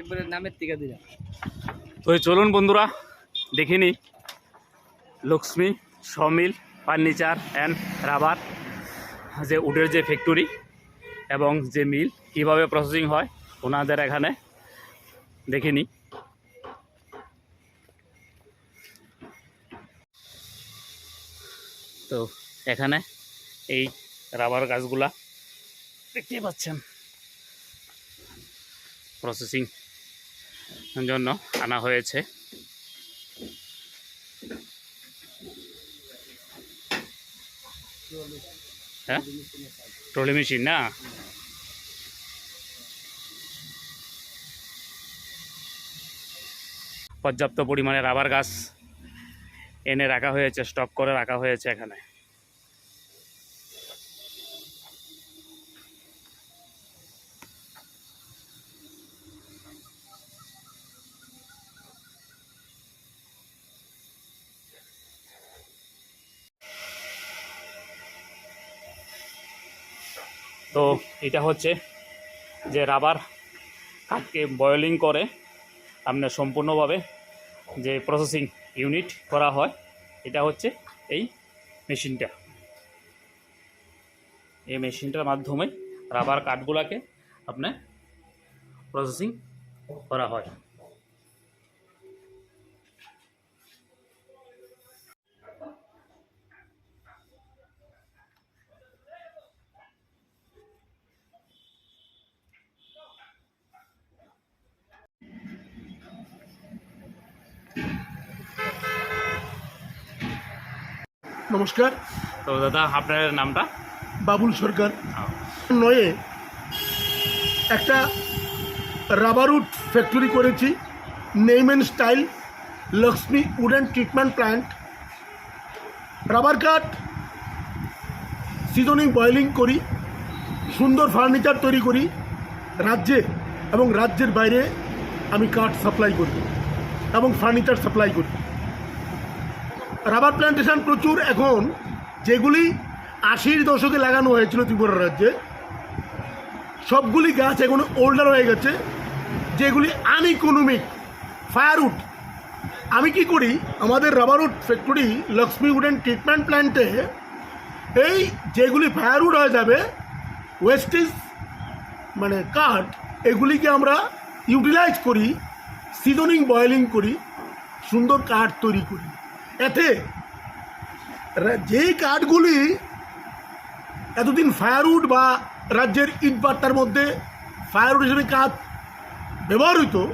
একবারে নামের টিকা দিলাম। তো চলুন বন্ধুরা, দেখে নিই Lakshmi, sawmill, furniture and rubber, যে উডের যে ফ্যাক্টরি এবং যে মিল কীভাবে প্রসেসিং হয়, ওনাদের এখানে দেখে নিই তো এখানে এই রাবার গাছগুলা দেখতেই পাচ্ছেন। প্রসেসিং জন্য আনা হয়েছে। হ্যাঁ? ট্রলি মেশিন না? পর্যাপ্ত পরিমাণে রাবার গাছ এনে রাখা হয়েছে, স্টক করে রাখা হয়েছে এখানে। তো এটা হচ্ছে যে রাবার কাঠকে বয়লিং করে আপনার সম্পূর্ণভাবে যে প্রসেসিং ইউনিট করা হয়, এটা হচ্ছে এই মেশিনটা। এই মেশিনটার মাধ্যমে রাবার কাঠগুলাকে আপনার প্রসেসিং করা হয়। নমস্কার। তো দাদা আপনার নামটা? বাবুল সরকার। নয়ে একটা রাবারউড ফ্যাক্টরি করেছি name and style Lakshmi wooden treatment plant rubber কাঠ সিজনিং বয়েলিং করি সুন্দর ফার্নিচার তৈরি করি রাজ্যে এবং রাজ্যের বাইরে আমি কাঠ সাপ্লাই করি এবং ফার্নিচার সাপ্লাই করি। রাবার প্ল্যান্টেশন প্রচুর এখন, যেগুলি আশির দশকে লাগানো হয়েছিল ত্রিপুরা রাজ্যে। সবগুলি গাছ এখন ওল্ডার হয়ে গেছে, যেগুলি আনইকোনমিক ফায়ারউড আমি কি করি? আমাদের rubberwood factory Lakshmi wooden treatment প্ল্যান্টে এই যেগুলি ফায়ারউড হয়ে যাবে ওয়েস্টেজ মানে কাঠ, এগুলিকে আমরা ইউটিলাইজ করি সিজনিং বয়েলিং করি, সুন্দর কাঠ তৈরি করি। এতে যেই কাঠগুলি এতদিন ফায়ারউড বা রাজ্যের ইটবাট্টার মধ্যে ফায়ারউড হিসেবে কাঠ ব্যবহার হইতো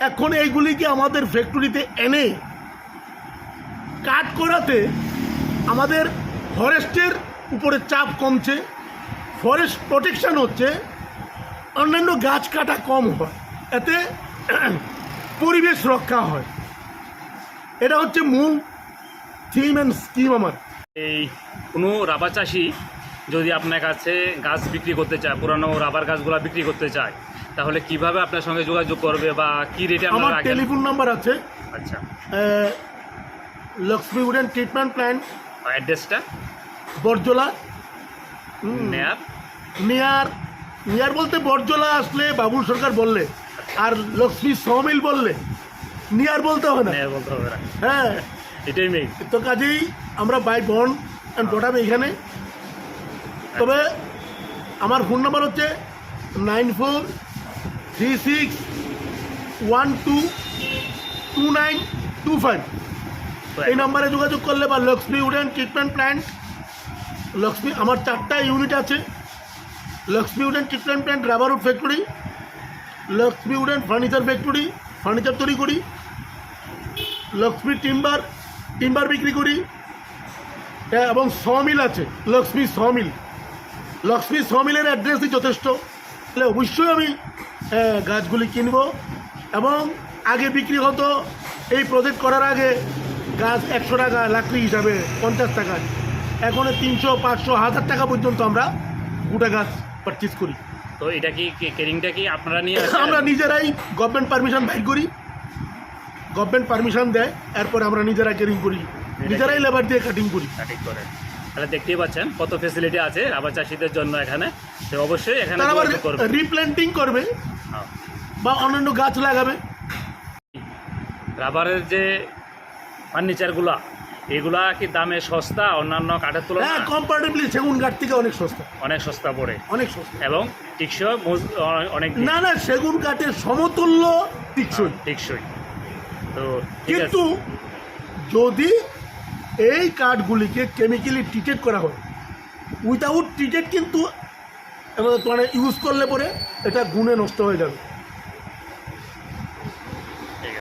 এখন এইগুলিকে আমাদের ফ্যাক্টরিতে এনে কাট করাতে আমাদের ফরেস্টের উপরে চাপ কমছে ফরেস্ট প্রোটেকশন হচ্ছে, অন্যান্য গাছ কাটা কম হয়, এতে পরিবেশ রক্ষা হয়। এটা হচ্ছে মূল থিম অ্যান্ড স্কিম আমার। এই কোনো রাবার চাষি যদি আপনার কাছে গাছ বিক্রি করতে চায় পুরানো রাবার গাছগুলো বিক্রি করতে চায় তাহলে কীভাবে আপনার সঙ্গে যোগাযোগ করবে বা কি রেটে আমার টেলিফোন নাম্বার আছে। আচ্ছা। লক্ষ্মী উডেন ট্রিটমেন্ট প্ল্যান্ট অ্যাড্রেসটা বরজলা। নেয়ার নিয়ার নিয়ার বলতে বরজলা আসলে বাবুল সরকার বললে আর লক্ষ্মী সমিল বললে। নিয়ার বলতে হবে না। নেয়ার বলতে হবে না। হ্যাঁ। এটাই মেইন তো কাজেই আমরা বাই বন অ্যান্ড বটাম এখানে। তবে আমার ফোন নাম্বার হচ্ছে nine four three six one two two nine two five. এই নাম্বারে যোগাযোগ করলে বা Lakshmi wooden treatment plant Lakshmi আমার চারটা ইউনিট আছে। Lakshmi wooden treatment plant rubber wood factory Lakshmi wooden furniture factory furniture তৈরি করি। লক্ষ্মী টিম্বার টিম্বার বিক্রি করি। হ্যাঁ, এবং সমিল আছে লক্ষ্মী সমিল। লক্ষ্মী সমিলের অ্যাড্রেসই যথেষ্ট। তাহলে অবশ্যই আমি হ্যাঁ, গাছগুলি কিনব। এবং আগে বিক্রি হতো এই প্রজেক্ট করার আগে গাছ একশো টাকা লাকড়ি হিসাবে পঞ্চাশ টাকা। এখন তিনশো পাঁচশো হাজার টাকা পর্যন্ত আমরা গোটা গাছ পারচেস করি। তো এটা কি কেরিংটা কি আপনারা নিয়ে আমরা নিজেরাই গভর্নমেন্ট পারমিশন বাইর করি। গভর্নমেন্ট পারমিশন দেয় এরপর আমরা নিজেরা কেরিং। করি নিজেরাই লেবার দিয়ে কাটিং করি। সঠিক করে তাহলে দেখতেই পাচ্ছেন কত ফেসিলিটি আছে রাবার চাষিদের জন্য এখানে। তো অবশ্যই এখানে তারা আবার রিপ্ল্যান্টিং করবে। হ্যাঁ। বা অন্যান্য গাছ লাগাবে। রাবারের যে ফার্নিচারগুলা এগুলা কি দামে সস্তা? অন্যান্য কাঠের হ্যাঁ তুলনায় কম্পারেটিভলি সেগুন কাঠ থেকে অনেক সস্তা। অনেক সস্তা পড়ে। অনেক সস্তা। এবং টিকসই অনেক না না সেগুন কাঠের সমতুল্য টিকসই। হ্যাঁ, টিকসই। কিন্তু যদি এই কার্ডগুলিকে কেমিক্যালি ট্রিটেড করা হয় উইথাউট ট্রিটেড কিন্তু মানে ইউজ করলে পরে এটা গুণে নষ্ট হয়ে যাবে।